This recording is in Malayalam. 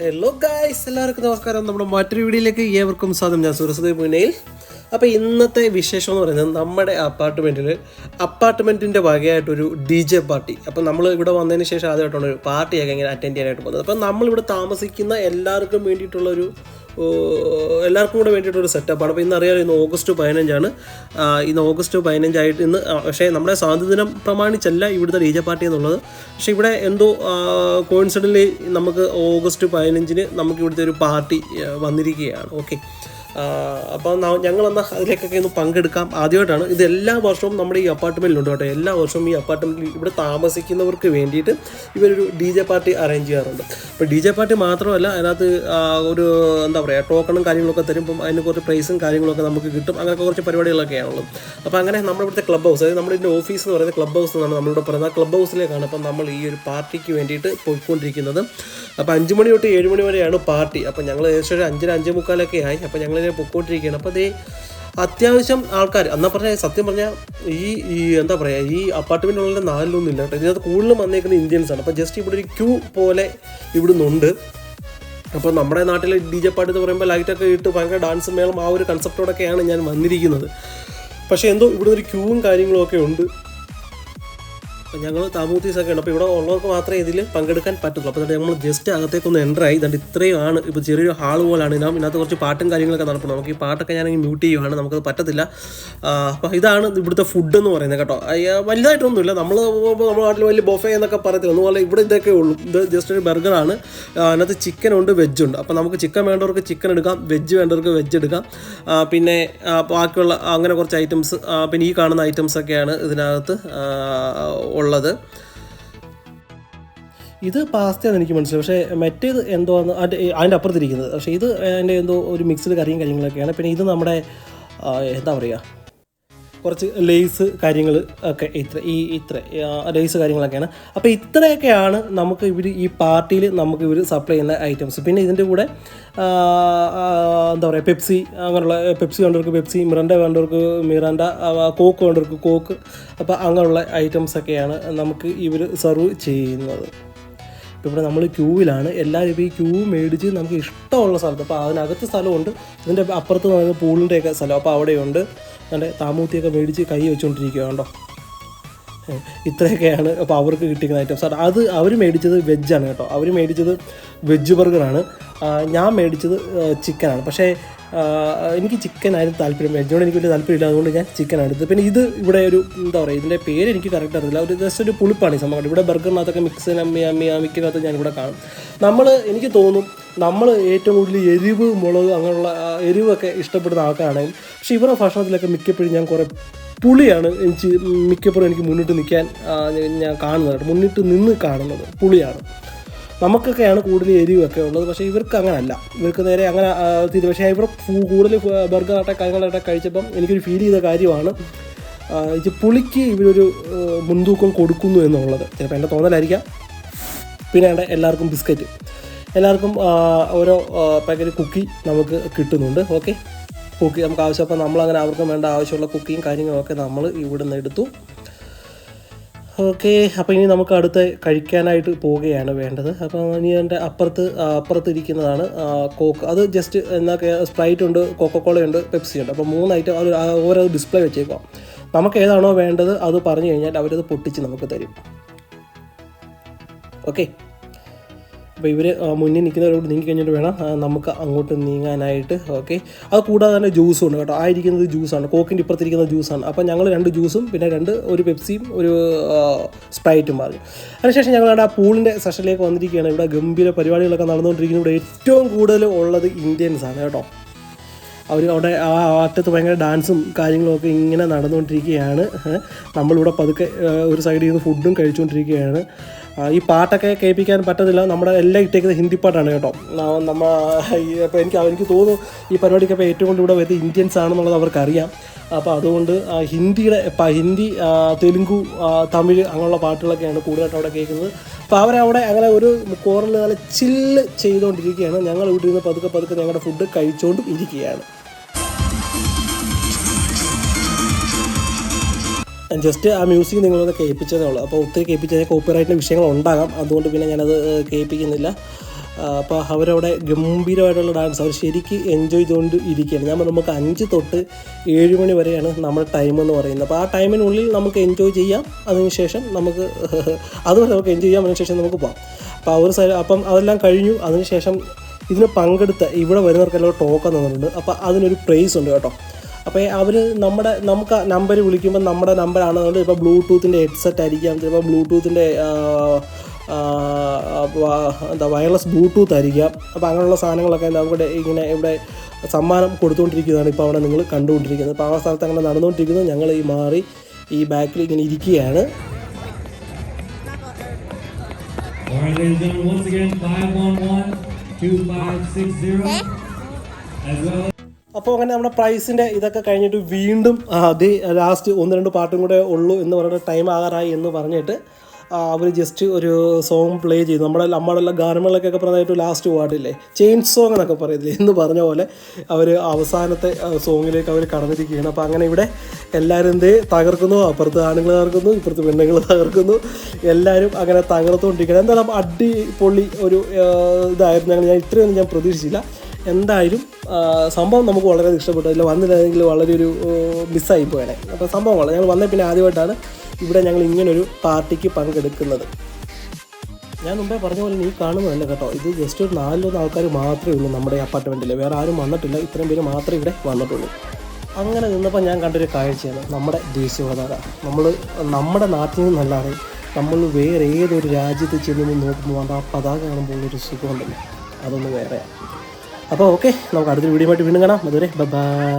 ഹലോ ഗായ്സ് എല്ലാവർക്കും നമസ്കാരം. നമ്മുടെ മറ്റൊരു വീഡിയോയിലേക്ക് ഏവർക്കും സ്വാഗതം. ഞാൻ സുരസ്വതി മുനയിൽ അപ്പോൾ ഇന്നത്തെ വിശേഷം എന്ന് പറയുന്നത് നമ്മുടെ അപ്പാർട്ട്മെന്റിൽ അപ്പാർട്ട്മെന്റിന്റെ വകയായിട്ടൊരു ഡി ജെ പാർട്ടി. അപ്പോൾ നമ്മൾ ഇവിടെ വന്നതിന് ശേഷം ആദ്യമായിട്ടാണ് ഒരു പാർട്ടിയൊക്കെ ഇങ്ങനെ അറ്റൻഡ് ചെയ്യാനായിട്ട് പോകുന്നത്. അപ്പോൾ നമ്മളിവിടെ താമസിക്കുന്ന എല്ലാവർക്കും വേണ്ടിയിട്ടുള്ളൊരു എല്ലാവർക്കും കൂടെ വേണ്ടിയിട്ടൊരു സെറ്റപ്പാണ് അപ്പോൾ ഇന്ന് അറിയാലോ ഇന്ന് ഓഗസ്റ്റ് പതിനഞ്ചാണ്. ഇന്ന് ഓഗസ്റ്റ് പതിനഞ്ചായിട്ട് ഇന്ന് പക്ഷേ നമ്മുടെ സ്വാതന്ത്ര്യദിനം പ്രമാണിച്ചല്ല ഇവിടുത്തെ ഡി ജെ പാർട്ടി എന്നുള്ളത്. പക്ഷേ ഇവിടെ എന്തോ കോയിൻസിഡന്റ് നമുക്ക് ഓഗസ്റ്റ് പതിനഞ്ചിന് നമുക്ക് ഇവിടുത്തെ ഒരു പാർട്ടി വന്നിരിക്കുകയാണ്. ഓക്കെ അപ്പോൾ ഞങ്ങളെന്നാൽ അതിലേക്കൊക്കെ ഒന്ന് പങ്കെടുക്കാം. ആദ്യമായിട്ടാണ് ഇത് എല്ലാ വർഷവും നമ്മുടെ ഈ അപ്പാർട്ട്മെന്റിലുണ്ട് കേട്ടോ. എല്ലാ വർഷവും ഈ അപ്പാർട്ട്മെന്റിൽ ഇവിടെ താമസിക്കുന്നവർക്ക് വേണ്ടിയിട്ട് ഇവരൊരു ഡി ജെ പാർട്ടി അറേഞ്ച് ചെയ്യാറുണ്ട്. അപ്പോൾ ഡി ജെ പാർട്ടി മാത്രമല്ല അതിനകത്ത് ഒരു എന്താ പറയുക ടോക്കണും കാര്യങ്ങളൊക്കെ തരുമ്പം അതിന് കുറച്ച് പ്രൈസും കാര്യങ്ങളൊക്കെ നമുക്ക് കിട്ടും. അങ്ങനെയൊക്കെ കുറച്ച് പരിപാടികളൊക്കെയാണുള്ളത്. അപ്പോൾ അങ്ങനെ നമ്മുടെ ഇവിടുത്തെ ക്ലബ് ഹൗസ് അതായത് നമ്മുടെ ഇതിന്റെ ഓഫീസ് എന്ന് പറയുന്നത് ക്ലബ് ഹൗസ് എന്നാണ് നമ്മളിവിടെ പറയുന്നത്. ക്ലബ് ഹൗസിലേക്കാണ് അപ്പം നമ്മൾ ഈ ഒരു പാർട്ടിക്ക് വേണ്ടിയിട്ട് പോയിക്കൊണ്ടിരിക്കുന്നത്. അപ്പോൾ അഞ്ച് മണി തൊട്ട് ഏഴ് മണി വരെയാണ് പാർട്ടി അപ്പോൾ ഞങ്ങൾ ഏകദേശം ഒരു അഞ്ചര അഞ്ചേ മുക്കാലൊക്കെ ആയി. അപ്പോൾ ഞങ്ങളിങ്ങനെ പൊയ്ക്കൊണ്ടിരിക്കുകയാണ് അപ്പോൾ അതേ അത്യാവശ്യം ആൾക്കാർ എന്നാ പറഞ്ഞാൽ സത്യം പറഞ്ഞാൽ ഈ ഈ എന്താ പറയുക ഈ അപ്പാർട്ട്മെന്റുള്ള നാലിലൊന്നും ഇല്ല കേട്ടോ. ഇതിനകത്ത് കൂടുതലും വന്നേക്കുന്നത് ഇന്ത്യൻസ് ആണ്. അപ്പോൾ ജസ്റ്റ് ഇവിടെ ഒരു ക്യൂ പോലെ ഇവിടുന്നുണ്ട്. അപ്പോൾ നമ്മുടെ നാട്ടിലെ ഡി ജെ പാട്ട് എന്ന് പറയുമ്പോൾ ലൈറ്റൊക്കെ ഇട്ട് ഭയങ്കര ഡാൻസ് മേളം ആ ഒരു കൺസെപ്റ്റോടൊക്കെയാണ് ഞാൻ വന്നിരിക്കുന്നത്. പക്ഷേ എന്തോ ഇവിടെ ഒരു ക്യൂവും കാര്യങ്ങളും ഒക്കെ ഉണ്ട്. ഞങ്ങൾ താമൂത്തീസൊക്കെ ഉണ്ട്. അപ്പോൾ ഇവിടെ ഉള്ളവർക്ക് മാത്രമേ ഇതിൽ പങ്കെടുക്കാൻ പറ്റുള്ളൂ. അപ്പോൾ നമ്മൾ ജസ്റ്റ് അകത്തേക്കൊന്ന് എന്റർ ആയി. ഇതുകൊണ്ട് ഇത്രയുമാണ് ഇപ്പോൾ ചെറിയൊരു ഹാൾ പോലാണ്. ഇതിനാ ഇതിനകത്ത് കുറച്ച് പാട്ടും കാര്യങ്ങളൊക്കെ നടക്കണം നമുക്ക് ഈ പാട്ടൊക്കെ ഞാനെങ്കിൽ മ്യൂട്ട് ചെയ്യുവാണ്. നമുക്കത് പറ്റത്തില്ല. അപ്പോൾ ഇതാണ് ഇവിടുത്തെ ഫുഡ് എന്ന് പറയുന്നത് കേട്ടോ. വലുതായിട്ടൊന്നുമില്ല. നമ്മൾ നമ്മുടെ നാട്ടിൽ വലിയ ബൊഫേ എന്നൊക്കെ പറയത്തില്ല. അതുപോലെ ഇവിടെ ഇതൊക്കെ ഉള്ളൂ. ഇത് ജസ്റ്റ് ഒരു ബർഗറാണ് അതിനകത്ത് ചിക്കൻ ഉണ്ട് വെജ് ഉണ്ട്. അപ്പോൾ നമുക്ക് ചിക്കൻ വേണ്ടവർക്ക് ചിക്കൻ എടുക്കാം. വെജ് വേണ്ടവർക്ക് വെജ് എടുക്കാം. പിന്നെ ബാക്കിയുള്ള അങ്ങനെ കുറച്ച് ഐറ്റംസ് പിന്നെ ഈ കാണുന്ന ഐറ്റംസ് ഒക്കെയാണ് ഇതിനകത്ത് ഉള്ളത്. ഇത് പാസ്തയാണെന്ന് എനിക്ക് മനസ്സിലായി പക്ഷേ മറ്റേത് എന്തോ അതിന്റെ അപ്പുറത്തിരിക്കുന്നത്. പക്ഷേ ഇത് അതിന്റെ എന്തോ ഒരു മിക്സ്ഡ് കറിയും കാര്യങ്ങളൊക്കെയാണ്. പിന്നെ ഇത് നമ്മുടെ എന്താ പറയുക കുറച്ച് ലേസ് കാര്യങ്ങൾ ഒക്കെ ഇത്ര ഈ ഇത്ര ലേസ് കാര്യങ്ങളൊക്കെയാണ്. അപ്പോൾ ഇത്രയൊക്കെയാണ് നമുക്ക് ഇവർ ഈ പാർട്ടിയിൽ നമുക്ക് ഇവർ സപ്ലൈ ചെയ്യുന്ന ഐറ്റംസ് പിന്നെ ഇതിന്റെ കൂടെ എന്താ പറയുക പെപ്സി അങ്ങനെയുള്ള പെപ്സി വേണ്ടവർക്ക് പെപ്സി മിറണ്ട വേണ്ടവർക്ക് മിറണ്ട കോക്ക് വേണ്ടവർക്ക് കോക്ക് അപ്പോൾ അങ്ങനെയുള്ള ഐറ്റംസ് ഒക്കെയാണ് നമുക്ക് ഇവർ സെർവ് ചെയ്യുന്നത്. ഇപ്പോൾ ഇവിടെ നമ്മൾ ക്യൂവിലാണ്. എല്ലാവരും ഇപ്പോൾ ഈ ക്യൂ മേടിച്ച് നമുക്ക് ഇഷ്ടമുള്ള സ്ഥലത്ത് അപ്പോൾ അതിനകത്ത് സ്ഥലമുണ്ട്. ഇതിന്റെ അപ്പുറത്ത് നിന്ന് പൂളിന്റെയൊക്കെ സ്ഥലം. അപ്പോൾ അവിടെയുണ്ട്. അതിന്റെ താമൂത്തിയൊക്കെ മേടിച്ച് കൈ വെച്ചുകൊണ്ടിരിക്കുക കണ്ടോ? ഇത്രയൊക്കെയാണ് അപ്പോൾ അവർക്ക് കിട്ടിക്കുന്ന ഐറ്റംസ് അത് അവർ മേടിച്ചത് വെജാണ് കേട്ടോ. അവർ മേടിച്ചത് വെജ് ബർഗറാണ് ഞാൻ മേടിച്ചത് ചിക്കനാണ് പക്ഷേ എനിക്ക് ചിക്കൻ ആയിരുന്നു താല്പര്യം. വെജിനോട് എനിക്ക് വലിയ താല്പര്യമില്ല. അതുകൊണ്ട് ഞാൻ ചിക്കൻ എടുത്തത്. പിന്നെ ഇത് ഇവിടെ ഒരു എന്താ പറയുക ഇതിന്റെ പേര് എനിക്ക് കറക്റ്റ് അറിയില്ല ഒരു ജസ്റ്റ് ഒരു പുളിപ്പാണ് ഈ സംഭവം. ഇവിടെ ബർഗറിനകത്തൊക്കെ മിക്സ് മിക്കനകത്ത് ഞാൻ ഇവിടെ കാണും. നമ്മൾ എനിക്ക് തോന്നും നമ്മൾ ഏറ്റവും കൂടുതൽ എരിവ് മുളക് അങ്ങനെയുള്ള എരിവൊക്കെ ഇഷ്ടപ്പെടുന്ന ആൾക്കാരാണെങ്കിൽ പക്ഷേ ഇവരുടെ ഭക്ഷണത്തിലൊക്കെ മിക്കപ്പോഴും ഞാൻ കുറേ പുളിയാണ് എനിക്ക് മിക്കപ്പോഴും എനിക്ക് മുന്നിട്ട് നിൽക്കാൻ ഞാൻ കാണുന്നത് മുന്നിട്ട് നിന്ന് കാണുന്നത് പുളിയാണ്. നമുക്കൊക്കെയാണ് കൂടുതൽ എരിവൊക്കെ ഉള്ളത്. പക്ഷേ ഇവർക്ക് അങ്ങനല്ല. ഇവർക്ക് നേരെ അങ്ങനെ പക്ഷേ ഇവർ കൂടുതൽ ബർഗറാട്ടെ കാര്യങ്ങളായിട്ട് കഴിച്ചപ്പം എനിക്കൊരു ഫീൽ ചെയ്ത കാര്യമാണ് ഇത് പുളിക്ക് ഇവരൊരു മുൻതൂക്കം കൊടുക്കുന്നു എന്നുള്ളത്. ചിലപ്പോൾ എന്റെ തോന്നലായിരിക്കാം. പിന്നെ എല്ലാവർക്കും ബിസ്ക്കറ്റ്. എല്ലാവർക്കും ഓരോ പാക്കറ്റ് കുക്കി നമുക്ക് കിട്ടുന്നുണ്ട്. ഓക്കെ കുക്കി നമുക്ക് ആവശ്യം അപ്പോൾ നമ്മളങ്ങനെ അവർക്കും വേണ്ട ആവശ്യമുള്ള കുക്കിയും കാര്യങ്ങളൊക്കെ നമ്മൾ ഇവിടെ നിന്ന് എടുത്തു. ഓക്കെ അപ്പോൾ ഇനി നമുക്ക് അടുത്ത് കഴിക്കാനായിട്ട് പോവുകയാണ് വേണ്ടത്. അപ്പോൾ ഇനി എന്റെ അപ്പുറത്ത് ഇരിക്കുന്നതാണ് കോക്ക്. അത് ജസ്റ്റ് എന്നാ സ്പ്രൈറ്റ് ഉണ്ട് കോക്കക്കോളയുണ്ട് പെപ്സി ഉണ്ട്. അപ്പോൾ മൂന്ന് ഐറ്റം അത് ഓരോ ഡിസ്പ്ലേ വെച്ചേക്കാം നമുക്ക് ഏതാണോ വേണ്ടത് അത് പറഞ്ഞു കഴിഞ്ഞാൽ അവരത് പൊട്ടിച്ച് നമുക്ക് തരും. ഓക്കെ? അപ്പോൾ ഇവർ മുന്നിൽ നിൽക്കുന്നവരോട് നീങ്ങി കഴിഞ്ഞിട്ട് വേണം നമുക്ക് അങ്ങോട്ട് നീങ്ങാനായിട്ട് ഓക്കെ? അത് കൂടാതെ തന്നെ ജ്യൂസും ഉണ്ട് കേട്ടോ. ആ ഇരിക്കുന്നത് ജ്യൂസാണ് കോക്കിന്റെ ഇപ്പുറത്തിരിക്കുന്ന ജ്യൂസാണ് അപ്പോൾ ഞങ്ങൾ രണ്ട് ജ്യൂസും പിന്നെ രണ്ട് ഒരു പെപ്സിയും ഒരു സ്പ്രൈറ്റും പറഞ്ഞു അതിനുശേഷം ഞങ്ങൾ ആ പൂളിന്റെ സെഷനിലേക്ക് വന്നിരിക്കുകയാണ്. ഇവിടെ ഗംഭീര പരിപാടികളൊക്കെ നടന്നുകൊണ്ടിരിക്കുന്നു. ഇവിടെ ഏറ്റവും കൂടുതൽ ഉള്ളത് ഇന്ത്യൻസ് ആണ് കേട്ടോ. അവർ അവിടെ ആ അറ്റത്ത് ഭയങ്കര ഡാൻസും കാര്യങ്ങളൊക്കെ ഇങ്ങനെ നടന്നുകൊണ്ടിരിക്കുകയാണ്. നമ്മളിവിടെ പതുക്കെ ഒരു സൈഡിൽ നിന്ന് ഫുഡും കഴിച്ചുകൊണ്ടിരിക്കുകയാണ്. ഈ പാട്ടൊക്കെ കേൾപ്പിക്കാൻ പറ്റത്തില്ല. നമ്മുടെ എല്ലാം ഇട്ടേക്കുന്നത് ഹിന്ദി പാട്ടാണ് കേട്ടോ. നമ്മ അപ്പോൾ എനിക്ക് എനിക്ക് തോന്നുന്നു ഈ പരിപാടിക്ക് അപ്പോൾ ഏറ്റവും കൂടുതൽ ഇവിടെ വരുന്നത് ഇന്ത്യൻസ് ആണെന്നുള്ളത് അവർക്കറിയാം. അപ്പോൾ അതുകൊണ്ട് ഹിന്ദിയുടെ ഹിന്ദി തെലുങ്ക് തമിഴ് അങ്ങനെയുള്ള പാട്ടുകളൊക്കെയാണ് കൂടുതലായിട്ട് അവിടെ കേൾക്കുന്നത്. അപ്പോൾ അവരവിടെ അങ്ങനെ ഒരു കോറിൽ നല്ല ചില്ല് ചെയ്തുകൊണ്ടിരിക്കുകയാണ്. ഞങ്ങൾ വീട്ടിൽ നിന്ന് പതുക്കെ പതുക്കെ ഞങ്ങളുടെ ഫുഡ് കഴിച്ചുകൊണ്ടും ഇരിക്കുകയാണ്. ജസ്റ്റ് ആ മ്യൂസിക് നിങ്ങളൊന്ന് കേൾപ്പിച്ചതേ ഉള്ളൂ. അപ്പോൾ ഒത്തിരി കേൾപ്പിച്ചാൽ കോപ്പിറൈറ്റിന്റെ വിഷയങ്ങൾ ഉണ്ടാകാം അതുകൊണ്ട് പിന്നെ ഞാനത് കേൾപ്പിക്കുന്നില്ല. അപ്പോൾ അവരവിടെ ഗംഭീരമായിട്ടുള്ള ഡാൻസ് അവർ ശരിക്ക് എൻജോയ് ചെയ്തുകൊണ്ട് ഇരിക്കുകയാണ് ഞാൻ നമുക്ക് അഞ്ച് തൊട്ട് ഏഴ് മണി വരെയാണ് നമ്മുടെ ടൈം എന്ന് പറയുന്നത്. അപ്പോൾ ആ ടൈമിനുള്ളിൽ നമുക്ക് എൻജോയ് ചെയ്യാം. അതിനുശേഷം നമുക്ക് അതുവരെ നമുക്ക് എൻജോയ് ചെയ്യാം. അതിനുശേഷം നമുക്ക് പോകാം അപ്പോൾ അവർ ഒരു സൈഡ് അപ്പം അതെല്ലാം കഴിഞ്ഞു. അതിനുശേഷം ഇതിന് പങ്കെടുത്ത ഇവിടെ വരുന്നവർക്കെല്ലാം ടോക്കൺ തന്നിട്ടുണ്ട്. അപ്പോൾ അതിനൊരു പ്രൈസ് ഉണ്ട് കേട്ടോ. അപ്പോൾ അവർ നമ്മുടെ നമുക്ക് നമ്പർ വിളിക്കുമ്പോൾ നമ്മുടെ നമ്പറാണെന്നുണ്ട് ഇപ്പോൾ ബ്ലൂടൂത്തിന്റെ ഹെഡ്സെറ്റ് ആയിരിക്കാം. ചിലപ്പോൾ ബ്ലൂടൂത്തിന്റെ എന്താ വയർലെസ് ബ്ലൂടൂത്ത് ആയിരിക്കാം. അപ്പോൾ അങ്ങനെയുള്ള സാധനങ്ങളൊക്കെ നമുക്ക് ഇങ്ങനെ ഇവിടെ സമ്മാനം കൊടുത്തുകൊണ്ടിരിക്കുന്നതാണ് ഇപ്പോൾ അവിടെ നിങ്ങൾ കണ്ടുകൊണ്ടിരിക്കുന്നത്. അപ്പോൾ ആ സ്ഥലത്ത് അങ്ങനെ നടന്നുകൊണ്ടിരിക്കുന്നത് ഞങ്ങൾ ഈ മാറി ഈ ബാക്കിൽ ഇങ്ങനെ ഇരിക്കുകയാണ്. All right, ladies and gentlemen, once again, 511 2560. As well അപ്പോൾ അങ്ങനെ നമ്മുടെ പ്രൈസിന്റെ ഇതൊക്കെ കഴിഞ്ഞിട്ട് വീണ്ടും അത് ലാസ്റ്റ് ഒന്ന് രണ്ട് പാട്ടും കൂടെ ഉള്ളൂ എന്ന് പറഞ്ഞിട്ട് ടൈം ആകാറായി എന്ന് പറഞ്ഞിട്ട് അവർ ജസ്റ്റ് ഒരു സോങ് പ്ലേ ചെയ്തു. നമ്മുടെ നമ്മളെല്ലാം ഗാനമേളക്കൊക്കെ പറഞ്ഞായിട്ട് ലാസ്റ്റ് പാട്ടില്ലേ ചെയിൻ സോങ് എന്നൊക്കെ പറയത്തില്ലേ എന്ന് പറഞ്ഞ പോലെ അവർ അവസാനത്തെ സോങ്ങിലേക്ക് അവർ കടന്നിരിക്കുകയാണ്. അപ്പോൾ അങ്ങനെ ഇവിടെ എല്ലാവരും എന്തേ തകർക്കുന്നു. അപ്പുറത്ത് ആണുങ്ങൾ തകർക്കുന്നു ഇപ്പുറത്ത് പെണ്ണുങ്ങൾ തകർക്കുന്നു. എല്ലാവരും അങ്ങനെ തകർത്തുകൊണ്ടിരിക്കുകയാണ്. എന്തായാലും അടിപൊളി ഒരു ഇതായിരുന്നു. ഞാൻ ഇത്രയൊന്നും ഞാൻ പ്രതീക്ഷിച്ചില്ല. എന്തായാലും സംഭവം നമുക്ക് വളരെ ഇഷ്ടപ്പെട്ടു. അതിൽ വന്നില്ലായിരുന്നെങ്കിൽ വളരെ ഒരു മിസ്സായി പോയാലേ അപ്പോൾ സംഭവം വളരെ ഞങ്ങൾ വന്ന പിന്നെ ആദ്യമായിട്ടാണ് ഇവിടെ ഞങ്ങൾ ഇങ്ങനൊരു പാർട്ടിക്ക് പങ്കെടുക്കുന്നത്. ഞാൻ മുമ്പേ പറഞ്ഞ പോലെ നീ കാണുന്നതല്ല കേട്ടോ. ഇത് ജസ്റ്റ് ഒരു നാലിലൊന്ന് ആൾക്കാർ മാത്രമേ ഉള്ളൂ നമ്മുടെ അപ്പാർട്ട്മെന്റിൽ വേറെ ആരും വന്നിട്ടില്ല. ഇത്രയും പേര് മാത്രമേ ഇവിടെ വന്നിട്ടുള്ളൂ. അങ്ങനെ നിന്നപ്പോൾ ഞാൻ കണ്ടൊരു കാഴ്ചയാണ്. നമ്മുടെ ദേശീയ പതാക. നമ്മൾ നമ്മുടെ നാട്ടിൽ നിന്നല്ലാതെ നമ്മൾ വേറെ ഏതൊരു രാജ്യത്ത് ചെന്ന് നോക്കുമ്പോൾ ആ പതാക കാണുമ്പോൾ ഒരു സുഖമുണ്ടല്ലോ. അതൊന്ന് വേറെയാണ് അപ്പോൾ ഓക്കെ നമുക്ക് അടുത്തൊരു വീഡിയോ ആയിട്ട് വീണ്ടും കാണാം. അതുവരെ ബൈ.